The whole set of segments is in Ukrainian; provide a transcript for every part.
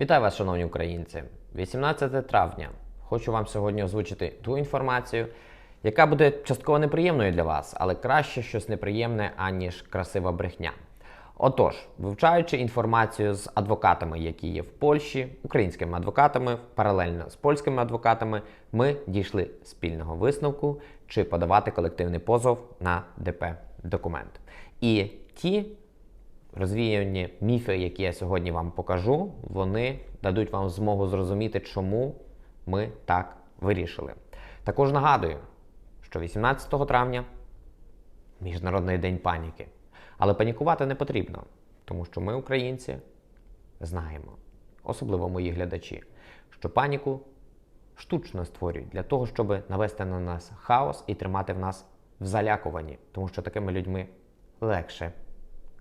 Вітаю вас, шановні українці! 18 травня. Хочу вам сьогодні озвучити ту інформацію, яка буде частково неприємною для вас, але краще щось неприємне, аніж красива брехня. Отож, вивчаючи інформацію з адвокатами, які є в Польщі, українськими адвокатами, паралельно з польськими адвокатами, ми дійшли спільного висновку, чи подавати колективний позов на ДП документ. І ті розвіяні міфи, які я сьогодні вам покажу, вони дадуть вам змогу зрозуміти, чому ми так вирішили. Також нагадую, що 18 травня Міжнародний день паніки. Але панікувати не потрібно, тому що ми, українці, знаємо, особливо мої глядачі, що паніку штучно створюють для того, щоб навести на нас хаос і тримати в нас в залякуванні, тому що такими людьми легше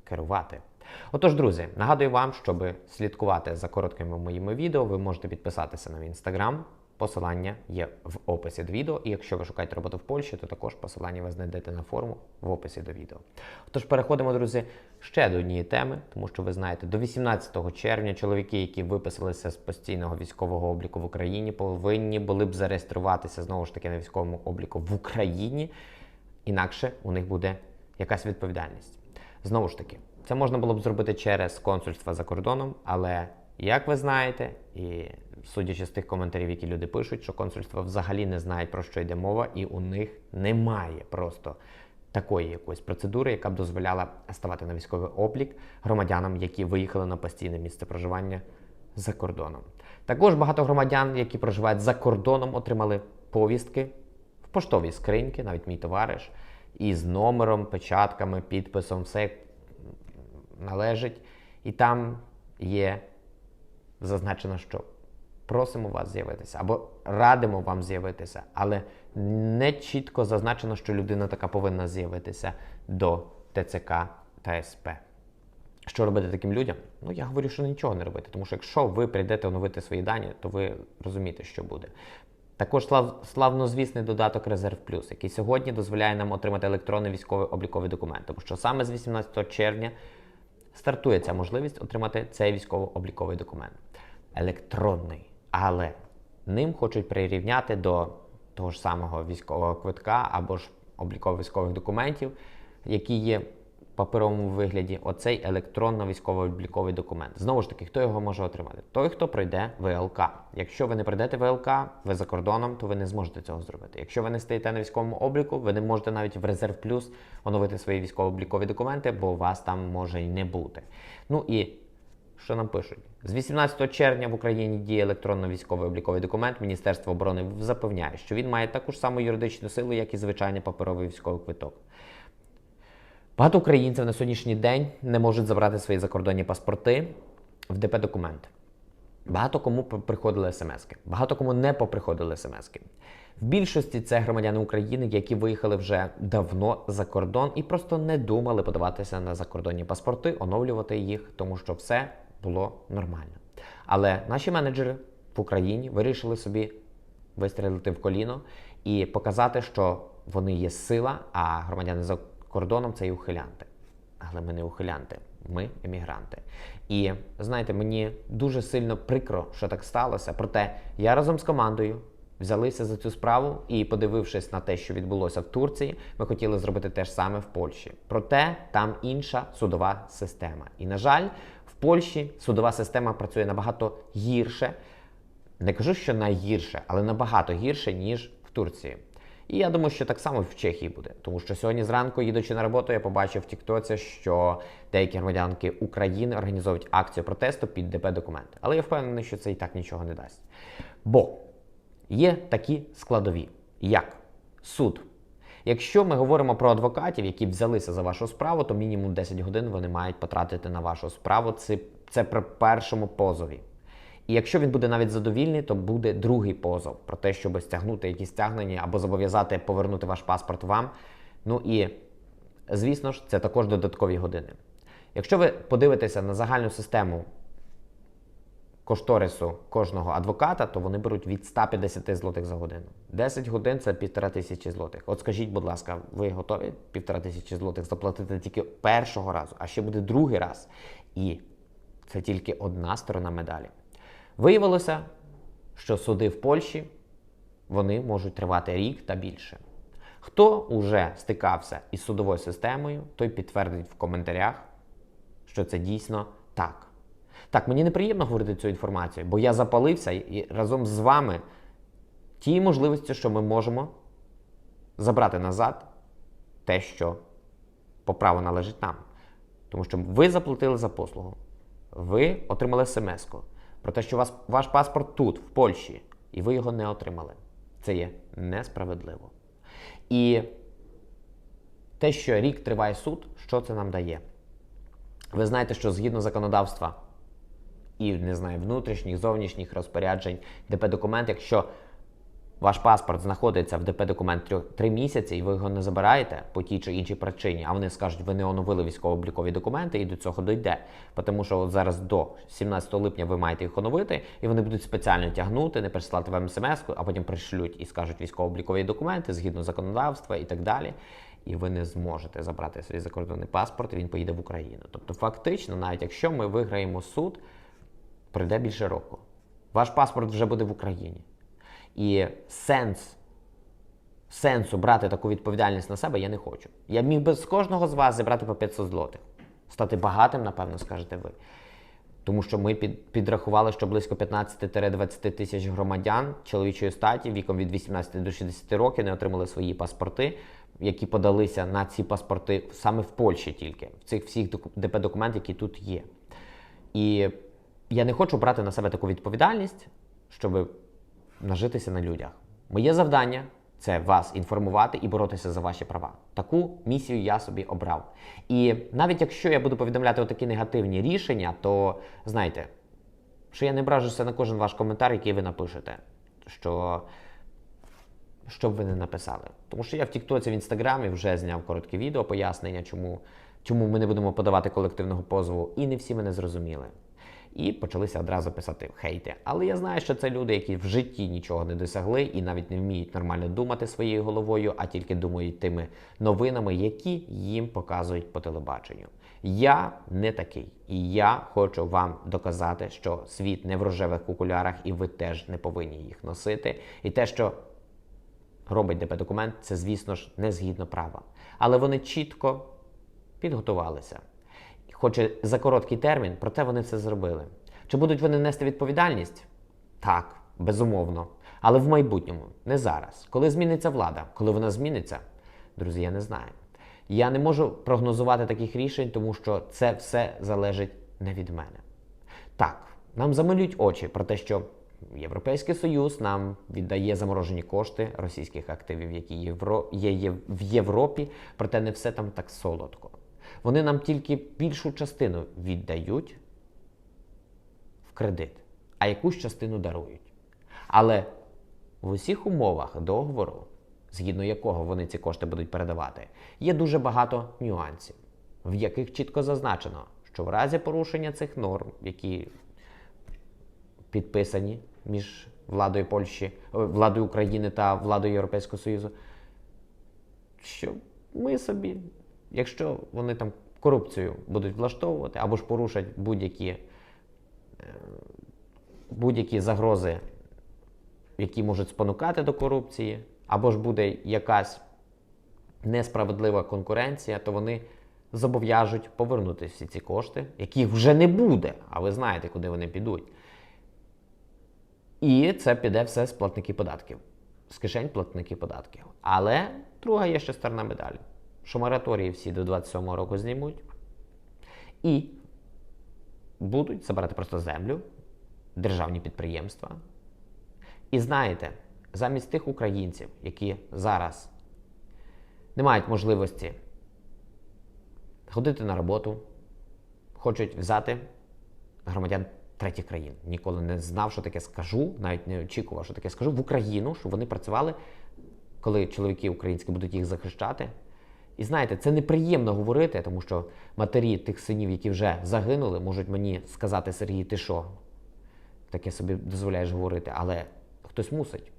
керувати. Отож, друзі, нагадую вам, щоб слідкувати за короткими моїми відео, ви можете підписатися на мій інстаграм. Посилання є в описі до відео. І якщо ви шукаєте роботу в Польщі, то також посилання ви знайдете на форму в описі до відео. Тож переходимо, друзі, ще до однієї теми, тому що ви знаєте, до 18 червня чоловіки, які виписалися з постійного військового обліку в Україні, повинні були б зареєструватися знову ж таки на військовому обліку в Україні. Інакше у них буде якась відповідальність. Знову ж таки, це можна було б зробити через консульство за кордоном, але як ви знаєте, і судячи з тих коментарів, які люди пишуть, що консульства взагалі не знають про що йде мова, і у них немає просто такої якоїсь процедури, яка б дозволяла ставати на військовий облік громадянам, які виїхали на постійне місце проживання за кордоном. Також багато громадян, які проживають за кордоном, отримали повістки в поштовій скриньки, навіть мій товариш, із номером, печатками, підписом, все як належить. І там є зазначено, що просимо вас з'явитися або радимо вам з'явитися, але не чітко зазначено, що людина така повинна з'явитися до ТЦК та СП. Що робити таким людям? Ну я говорю, що нічого не робити, тому що якщо ви прийдете оновити свої дані, то ви розумієте, що буде. Також слав, славнозвісний додаток Резерв Плюс, який сьогодні дозволяє нам отримати електронний військовий обліковий документ, тому що саме з 18 червня стартує ця можливість отримати цей військово-обліковий документ. Електронний, але ним хочуть прирівняти до того ж самого військового квитка або ж обліково-військових документів, які є паперовому вигляді, оцей електронно-військово-обліковий документ. Знову ж таки, хто його може отримати? Той, хто пройде ВЛК. Якщо ви не пройдете ВЛК, ви за кордоном, то ви не зможете цього зробити. Якщо ви не стоїте на військовому обліку, ви не можете навіть в резерв плюс оновити свої військово-облікові документи, бо вас там може й не бути. Ну і що нам пишуть? З 18 червня в Україні діє електронно-військовий обліковий документ. Міністерство оборони запевняє, що він має таку ж саму юридичну силу, як і звичайний паперовий військовий квиток. Багато українців на сьогоднішній день не можуть забрати свої закордонні паспорти в ДП документи. Багато кому приходили смски, багато кому не поприходили смски. В більшості це громадяни України, які виїхали вже давно за кордон і просто не думали подаватися на закордонні паспорти, оновлювати їх, тому що все було нормально. Але наші менеджери в Україні вирішили собі вистрілити в коліно і показати, що вони є сила, а громадяни за кордоном це і ухилянти. Але ми не ухилянти, ми емігранти. І знаєте, мені дуже сильно прикро, що так сталося. Проте я разом з командою взялися за цю справу і, подивившись на те, що відбулося в Турції, ми хотіли зробити те ж саме в Польщі. Проте там інша судова система. І, на жаль, в Польщі судова система працює набагато гірше. Не кажу, що найгірше, але набагато гірше, ніж в Турції. І я думаю, що так само в Чехії буде. Тому що сьогодні зранку, їдучи на роботу, я побачив в Тіктоці, що деякі громадянки України організовують акцію протесту під ДП документи. Але я впевнений, що це і так нічого не дасть. Бо є такі складові, як суд. Якщо ми говоримо про адвокатів, які взялися за вашу справу, то мінімум 10 годин вони мають потратити на вашу справу. Це, це при першому позові. І якщо він буде навіть задовільний, то буде другий позов про те, щоб стягнути якісь стягнення або зобов'язати повернути ваш паспорт вам. Ну і звісно ж, це також додаткові години. Якщо ви подивитеся на загальну систему кошторису кожного адвоката, то вони беруть від 150 злотих за годину. 10 годин це півтора тисячі злотих. От скажіть, будь ласка, ви готові півтора тисячі злотих заплатити тільки першого разу, а ще буде другий раз. І це тільки одна сторона медалі. Виявилося, що суди в Польщі вони можуть тривати рік та більше. Хто уже стикався із судовою системою, той підтвердить в коментарях, що це дійсно так. Так, мені неприємно говорити цю інформацію, бо я запалився і разом з вами ті можливості, що ми можемо забрати назад те, що по праву належить нам. Тому що ви заплатили за послугу, ви отримали смс про те, що вас, ваш паспорт тут, в Польщі, і ви його не отримали. Це є несправедливо. І те, що рік триває суд, що це нам дає? Ви знаєте, що згідно законодавства і не знаю, внутрішніх, зовнішніх розпоряджень, ДП-документ, якщо ваш паспорт знаходиться в ДП-документ 3 місяці, і ви його не забираєте по тій чи іншій причині, а вони скажуть, ви не оновили військово-облікові документи, і до цього дойде. Тому що от зараз до 17 липня ви маєте їх оновити, і вони будуть спеціально тягнути, не присилати вам смс, а потім пришлють і скажуть військово-облікові документи згідно законодавства і так далі. І ви не зможете забрати свій закордонний паспорт, і він поїде в Україну. Тобто, фактично, навіть якщо ми виграємо суд, пройде більше року. Ваш паспорт вже буде в Україні. І сенс, сенсу брати таку відповідальність на себе я не хочу. Я міг би з кожного з вас зібрати по 500 злотих. Стати багатим, напевно, скажете ви. Тому що ми під, підрахували, що близько 15-20 тисяч громадян чоловічої статі віком від 18 до 60 років не отримали свої паспорти, які подалися на ці паспорти саме в Польщі тільки, в цих всіх ДП-документах, які тут є. І я не хочу брати на себе таку відповідальність, щоб нажитися на людях. Моє завдання це вас інформувати і боротися за ваші права. Таку місію я собі обрав. І навіть якщо я буду повідомляти отакі негативні рішення, то знайте, що я не бражуся на кожен ваш коментар, який ви напишете. Що що б ви не написали. Тому що я в Тіктоці в Інстаграмі вже зняв коротке відео пояснення, чому, чому ми не будемо подавати колективного позову, і не всі мене зрозуміли. І почалися одразу писати хейти. Але я знаю, що це люди, які в житті нічого не досягли і навіть не вміють нормально думати своєю головою, а тільки думають тими новинами, які їм показують по телебаченню. Я не такий, і я хочу вам доказати, що світ не в рожевих окулярах, і ви теж не повинні їх носити. І те, що робить ДП-документ, це, звісно ж, не згідно права. Але вони чітко підготувалися. Хоч і за короткий термін, проте вони це зробили. Чи будуть вони нести відповідальність? Так, безумовно. Але в майбутньому, не зараз. Коли зміниться влада, коли вона зміниться, друзі, я не знаю. Я не можу прогнозувати таких рішень, тому що це все залежить не від мене. Так, нам замилюють очі про те, що Європейський Союз нам віддає заморожені кошти російських активів, які є в Європі, проте не все там так солодко. Вони нам тільки більшу частину віддають в кредит, а якусь частину дарують. Але в усіх умовах договору, згідно якого вони ці кошти будуть передавати, є дуже багато нюансів, в яких чітко зазначено, що в разі порушення цих норм, які підписані між владою Польщі, владою України та владою Європейського Союзу, що ми собі Якщо вони там корупцію будуть влаштовувати або ж порушать будь-які е, будь-які загрози, які можуть спонукати до корупції, або ж буде якась несправедлива конкуренція, то вони зобов'яжуть повернути всі ці кошти, яких вже не буде, а ви знаєте, куди вони підуть. І це піде все з платників податків, з кишень платників податків. Але друга є ще сторона медалі що мораторії всі до 27-го року знімуть. І будуть забирати просто землю, державні підприємства. І знаєте, замість тих українців, які зараз не мають можливості ходити на роботу, хочуть взяти громадян третіх країн. Ніколи не знав, що таке скажу, навіть не очікував, що таке скажу в Україну, щоб вони працювали, коли чоловіки українські будуть їх захищати. І знаєте, це неприємно говорити, тому що матері тих синів, які вже загинули, можуть мені сказати, Сергій, ти що? Таке собі дозволяєш говорити, але хтось мусить.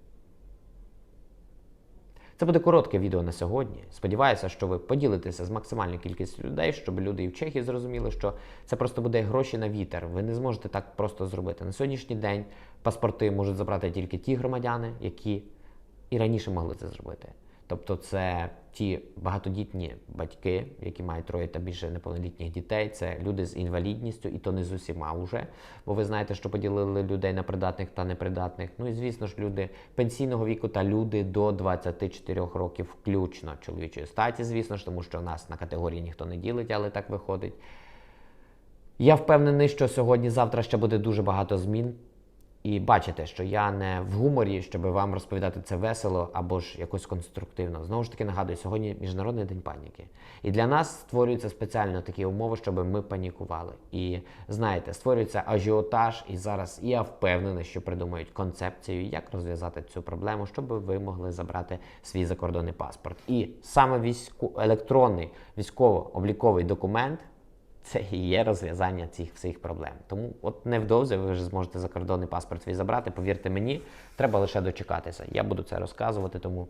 Це буде коротке відео на сьогодні. Сподіваюся, що ви поділитеся з максимальною кількістю людей, щоб люди і в Чехії зрозуміли, що це просто буде гроші на вітер. Ви не зможете так просто зробити. На сьогоднішній день паспорти можуть забрати тільки ті громадяни, які і раніше могли це зробити. Тобто, це ті багатодітні батьки, які мають троє та більше неповнолітніх дітей, це люди з інвалідністю, і то не з усіма вже. Бо ви знаєте, що поділили людей на придатних та непридатних. Ну і звісно ж, люди пенсійного віку та люди до 24 років, включно чоловічої статі, звісно ж, тому що нас на категорії ніхто не ділить, але так виходить. Я впевнений, що сьогодні-завтра ще буде дуже багато змін. І бачите, що я не в гуморі, щоб вам розповідати це весело або ж якось конструктивно. Знову ж таки нагадую, сьогодні міжнародний день паніки. І для нас створюються спеціально такі умови, щоб ми панікували. І знаєте, створюється ажіотаж, і зараз я впевнений, що придумають концепцію, як розв'язати цю проблему, щоб ви могли забрати свій закордонний паспорт. І саме військо електронний військово-обліковий документ. Це і є розв'язання цих всіх проблем. Тому от невдовзі ви вже зможете закордонний паспорт свій забрати. Повірте мені, треба лише дочекатися. Я буду це розказувати, тому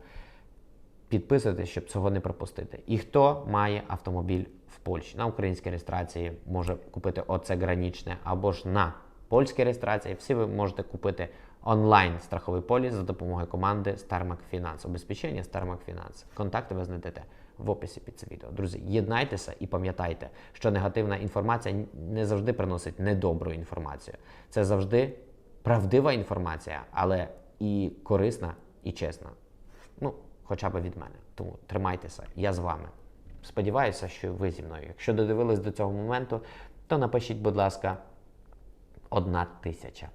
підписуйтесь, щоб цього не пропустити. І хто має автомобіль в Польщі на українській реєстрації, може купити оце гранічне, або ж на польській реєстрації. Всі ви можете купити онлайн страховий поліс за допомогою команди StarMac Finance. Обезпечення StarMac Finance. Контакти ви знайдете в описі під це відео. Друзі, єднайтеся і пам'ятайте, що негативна інформація не завжди приносить недобру інформацію. Це завжди правдива інформація, але і корисна, і чесна. Ну, хоча б від мене. Тому тримайтеся, я з вами. Сподіваюся, що ви зі мною. Якщо додивились до цього моменту, то напишіть, будь ласка, одна тисяча.